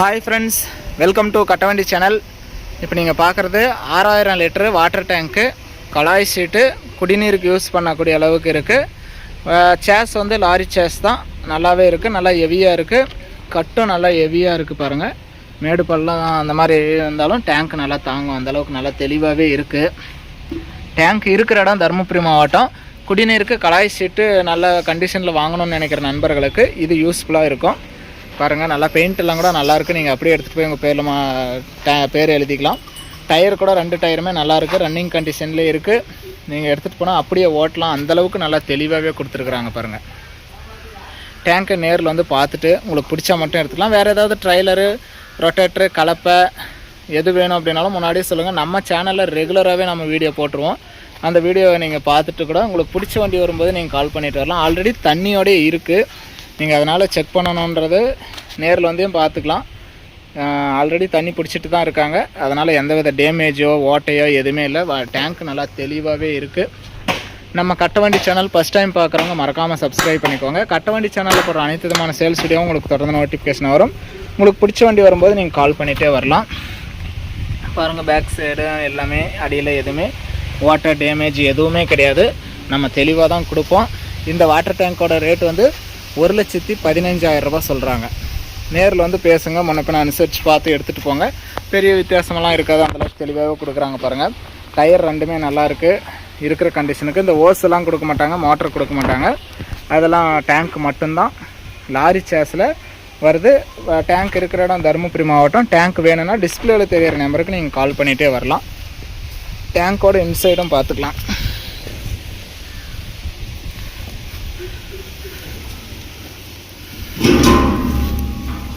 Hi friends welcome to Kattavandi channel இப்போ நீங்கள் பார்க்குறது ஆறாயிரம் லிட்டரு வாட்டர் டேங்க்கு கலாய் சீட்டு குடிநீருக்கு யூஸ் பண்ணக்கூடிய அளவுக்கு இருக்குது சேஸ் வந்து லாரி சேஸ் தான். நல்லாவே இருக்குது நல்லா ஹெவியாக இருக்குது கட்டும் நல்லா ஹெவியாக இருக்குது பாருங்கள் மேடு பள்ளம் அந்த மாதிரி இருந்தாலும் டேங்க் நல்லா தாங்கும். அந்தளவுக்கு நல்லா தெளிவாகவே இருக்குது டேங்க் இருக்கிற இடம் தருமபுரி மாவட்டம். குடிநீருக்கு கலாய் சீட்டு நல்ல கண்டிஷனில் வாங்கணும்னு நினைக்கிற நண்பர்களுக்கு இது யூஸ்ஃபுல்லாக இருக்கும். பாருங்கள் நல்லா பெயிண்ட் எல்லாம் கூட நல்லா இருக்கு. நீங்கள் அப்படியே எடுத்துகிட்டு போய் உங்கள் பேரில் மா பேர் எழுதிக்கலாம். டயர் கூட ரெண்டு டயருமே நல்லா ரன்னிங் கண்டிஷன்லேயே இருக்குது நீங்கள் எடுத்துகிட்டு போனால் அப்படியே ஓட்டலாம். அந்தளவுக்கு நல்லா தெளிவாகவே கொடுத்துருக்குறாங்க பாருங்கள் டேங்கை நேரில் வந்து பார்த்துட்டு உங்களுக்கு பிடிச்சா மட்டும் எடுத்துக்கலாம். வேறு ஏதாவது ட்ரைலரு ரொட்டேட்ரு கலப்பை எது வேணும் அப்படின்னாலும் முன்னாடியே சொல்லுங்கள் நம்ம சேனலில் ரெகுலராகவே நம்ம வீடியோ போட்டுருவோம். அந்த வீடியோவை நீங்கள் பார்த்துட்டு கூட உங்களுக்கு பிடிச்ச வண்டி வரும்போது நீங்கள் கால் பண்ணிட்டு வரலாம். ஆல்ரெடி தண்ணியோடய இருக்குது நீங்கள் அதனால் செக் பண்ணணுன்றது நேரில் வந்தையும் பார்த்துக்கலாம் ஆல்ரெடி தண்ணி பிடிச்சிட்டு தான் இருக்காங்க. அதனால் எந்தவித டேமேஜோ ஓட்டையோ எதுவுமே இல்லை. டேங்க் நல்லா தெளிவாகவே இருக்குது நம்ம கட்டவண்டி சேனல் ஃபஸ்ட் டைம் பார்க்குறவங்க மறக்காமல் சப்ஸ்கிரைப் பண்ணிக்கோங்க. கட்டவண்டி சேனலில் போகிற அனைத்து விதமான சேல்ஸ் வீடியோ உங்களுக்கு தொடர்ந்து நோட்டிஃபிகேஷன் வரும். உங்களுக்கு பிடிச்ச வண்டி வரும்போது நீங்கள் கால் பண்ணிகிட்டே வரலாம். பாருங்கள் பேக் சைடு எல்லாமே அடியில் எதுவுமே வாட்டர் டேமேஜ் எதுவுமே கிடையாது. நம்ம தெளிவாக தான் கொடுப்போம். இந்த வாட்டர் டேங்கோட ரேட் வந்து ஒரு லட்சத்தி பதினஞ்சாயிரம் ரூபா சொல்கிறாங்க நேரில் வந்து பேசுங்க முன்னப்பின அனுசரித்து பார்த்து எடுத்துகிட்டு போங்க. பெரிய வித்தியாசமெல்லாம் இருக்காது அந்தளவுக்கு தெளிவாகவே கொடுக்குறாங்க பாருங்கள் டயர் ரெண்டுமே நல்லா இருக்குது இருக்கிற கண்டிஷனுக்கு இந்த ஓஸ் எல்லாம் கொடுக்க மாட்டாங்க மோட்டர் கொடுக்க மாட்டாங்க. அதெல்லாம் டேங்க் மட்டும்தான். லாரி சேஸில் வருது. டேங்க் இருக்கிற இடம் தருமபுரி மாவட்டம். டேங்க் வேணும்னா டிஸ்பிளேவில் தெரியிற நம்பருக்கு நீங்கள் கால் பண்ணிகிட்டே வரலாம். டேங்கோட இன்சைடும் பார்த்துக்கலாம்.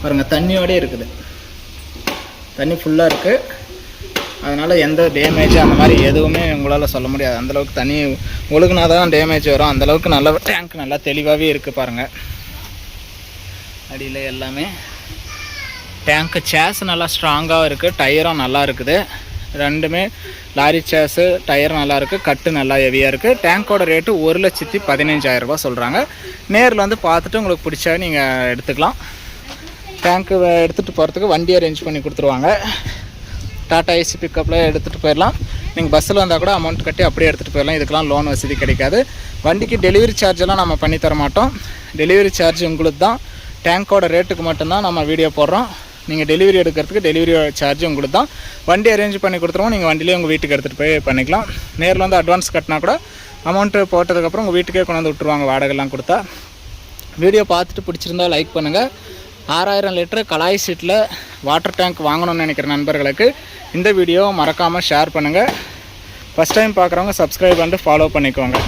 பாருங்கள் தண்ணியோடே இருக்குது. தண்ணி ஃபுல்லாக இருக்குது அதனால் எந்த டேமேஜ் அந்த மாதிரி எதுவுமே உங்களால் சொல்ல முடியாது. அந்தளவுக்கு தண்ணி ஒழுகுனா தான் டேமேஜ் வரும் அந்தளவுக்கு நல்ல டேங்க் நல்லா தெளிவாகவே இருக்குது பாருங்கள் அடியில் எல்லாமே டேங்க்கு சேஸ் நல்லா ஸ்ட்ராங்காக இருக்குது டயரும் நல்லா இருக்குது. ரெண்டுமே லாரி சேஸு டயர் நல்லா இருக்குது கட்டு நல்லா ஹெவியாக இருக்குது டேங்கோட ரேட்டு ஒரு லட்சத்தி பதினஞ்சாயிரம் சொல்கிறாங்க நேரில் வந்து பார்த்துட்டு உங்களுக்கு பிடிச்சா நீங்கள் எடுத்துக்கலாம். டேங்க்கு எடுத்துகிட்டு போகிறதுக்கு வண்டி அரேஞ்ச் பண்ணி கொடுத்துருவாங்க. டாடா ஏசி பிக்கப்பில் எடுத்துகிட்டு போயிடலாம். நீங்கள் பஸ்ஸில் வந்தால் கூட அமௌண்ட் கட்டி அப்படியே எடுத்துகிட்டு போயிடலாம். இதுக்கெல்லாம் லோன் வசதி கிடைக்காது. வண்டிக்கு டெலிவரி சார்ஜெல்லாம் நம்ம பண்ணி தர மாட்டோம். டெலிவரி சார்ஜ் உங்களுக்கு தான். டேங்கோட ரேட்டுக்கு மட்டும்தான் நம்ம வீடியோ போடுறோம். நீங்கள் டெலிவரி எடுக்கிறதுக்கு டெலிவரி சார்ஜ் உங்களுக்கு தான். வண்டி அரேஞ்ச் பண்ணி கொடுத்துருவோம். நீங்கள் வண்டியிலே உங்கள் வீட்டுக்கு எடுத்துகிட்டு போய் பண்ணிக்கலாம். நேரில் வந்து அட்வான்ஸ் கட்டினா கூட அமௌண்ட்டு போட்டதுக்கப்புறம் உங்கள் வீட்டுக்கே கொண்டு வந்து விட்டுருவாங்க வாடகைலாம் கொடுத்தா. வீடியோ பார்த்துட்டு பிடிச்சிருந்தா லைக் பண்ணுங்கள் ஆறாயிரம் லிட்டர் கலாய் சீட்டில் வாட்டர் டேங்க் வாங்கணும்னு நினைக்கிற நண்பர்களுக்கு இந்த வீடியோ மறக்காமல் ஷேர் பண்ணுங்கள் ஃபஸ்ட் டைம் பார்க்குறவங்க சப்ஸ்கிரைப் பண்ணிட்டு ஃபாலோ பண்ணிக்கோங்க.